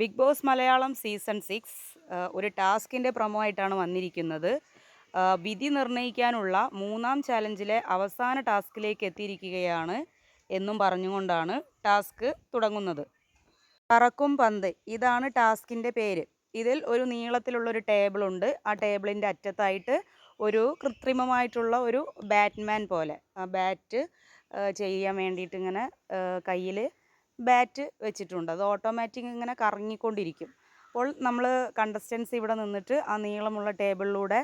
Bigg Boss Malayalam season six ഒരു ടാസ്കിന്റെ promo ആയിട്ടാണ് വന്നിരിക്കുന്നത് വിധി നിർണയിക്കാനുള്ള മൂന്നാം ചാലഞ്ചിലെ അവസാന ടാസ്കിലേക്ക് എത്തിയിരിക്കുകയാണ് എന്നും പറഞ്ഞുകൊണ്ടാണ് ടാസ്ക് തുടങ്ങുന്നത്. പറക്കും പന്ത് ഇതാണ് ടാസ്കിന്റെ പേര്. ഇതിൽ ഒരു നീളത്തിലുള്ളൊരു ടേബിളുണ്ട് ആ ടേബിളിന്റെ അറ്റത്തായിട്ട് ഒരു കൃത്രിമമായിട്ടുള്ള ഒരു ബാറ്റ്മാൻ പോലെ ആ ബാറ്റ് ചെയ്യാൻ വേണ്ടിയിട്ട് ഇങ്ങനെ കയ്യിൽ ബാറ്റ് വെച്ചിട്ടുണ്ട്. അത് ഓട്ടോമാറ്റിക് ഇങ്ങനെ കറങ്ങിക്കൊണ്ടിരിക്കും. അപ്പോൾ നമ്മൾ കണ്ടസ്റ്റൻസ് ഇവിടെ നിന്നിട്ട് ആ നീളമുള്ള ടേബിളിലൂടെ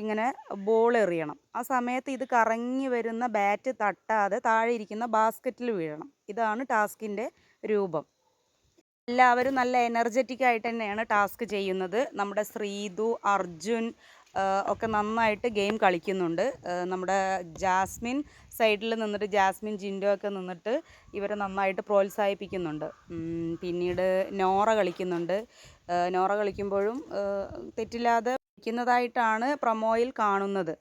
ഇങ്ങനെ ബോൾ എറിയണം. ആ സമയത്ത് ഇത് കറങ്ങി വരുന്ന ബാറ്റ് തട്ടാതെ താഴെ ഇരിക്കുന്ന ബാസ്ക്കറ്റിൽ വീഴണം. ഇതാണ് ടാസ്കിന്റെ രൂപം. എല്ലാവരും നല്ല എനർജറ്റിക് ആയിട്ട് തന്നെയാണ് ടാസ്ക് ചെയ്യുന്നത്. നമ്മുടെ ശ്രീതു അർജുൻ ഒക്കെ നന്നായിട്ട് ഗെയിം കളിക്കുന്നുണ്ട്. നമ്മുടെ ജാസ്മിൻ സൈഡിൽ നിന്നിട്ട് ജാസ്മിൻ ജിൻഡോ ഒക്കെ നിന്നിട്ട് ഇവരെ നന്നായിട്ട് പ്രോത്സാഹിപ്പിക്കുന്നുണ്ട്. പിന്നീട് നോറ കളിക്കുന്നുണ്ട്. നോറ കളിക്കുമ്പോഴും തെറ്റില്ലാതെ കളിക്കുന്നതായിട്ടാണ് പ്രൊമോയിൽ കാണുന്നത്.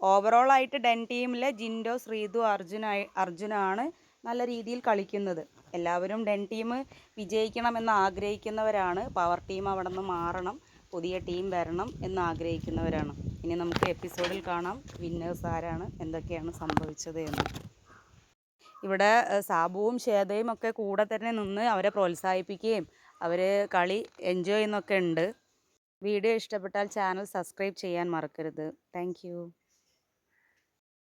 ഓവറോളായിട്ട് ഡെൻ ടീമിലെ ജിൻഡോ ശ്രീതു അർജുനായി അർജുനാണ് നല്ല രീതിയിൽ കളിക്കുന്നത്. എല്ലാവരും ഡെൻ ടീം വിജയിക്കണമെന്ന് ആഗ്രഹിക്കുന്നവരാണ്. പവർ ടീം അവിടെ നിന്ന് മാറണം. പുതിയ ടീം വരണം എന്ന് ആഗ്രഹിക്കുന്നവരാണ്. ഇനി നമുക്ക് എപ്പിസോഡിൽ കാണാം വിന്നേഴ്സ് ആരാണ് എന്തൊക്കെയാണ് സംഭവിച്ചത് എന്ന്. ഇവിടെ സാബുവും ശ്വേതയും ഒക്കെ കൂടെ തന്നെ നിന്ന് അവരെ പ്രോത്സാഹിപ്പിക്കുകയും അവർ കളി എൻജോയ് ചെയ്യുന്നൊക്കെ ഉണ്ട്. വീഡിയോ ഇഷ്ടപ്പെട്ടാൽ ചാനൽ സബ്സ്ക്രൈബ് ചെയ്യാൻ മറക്കരുത്. താങ്ക്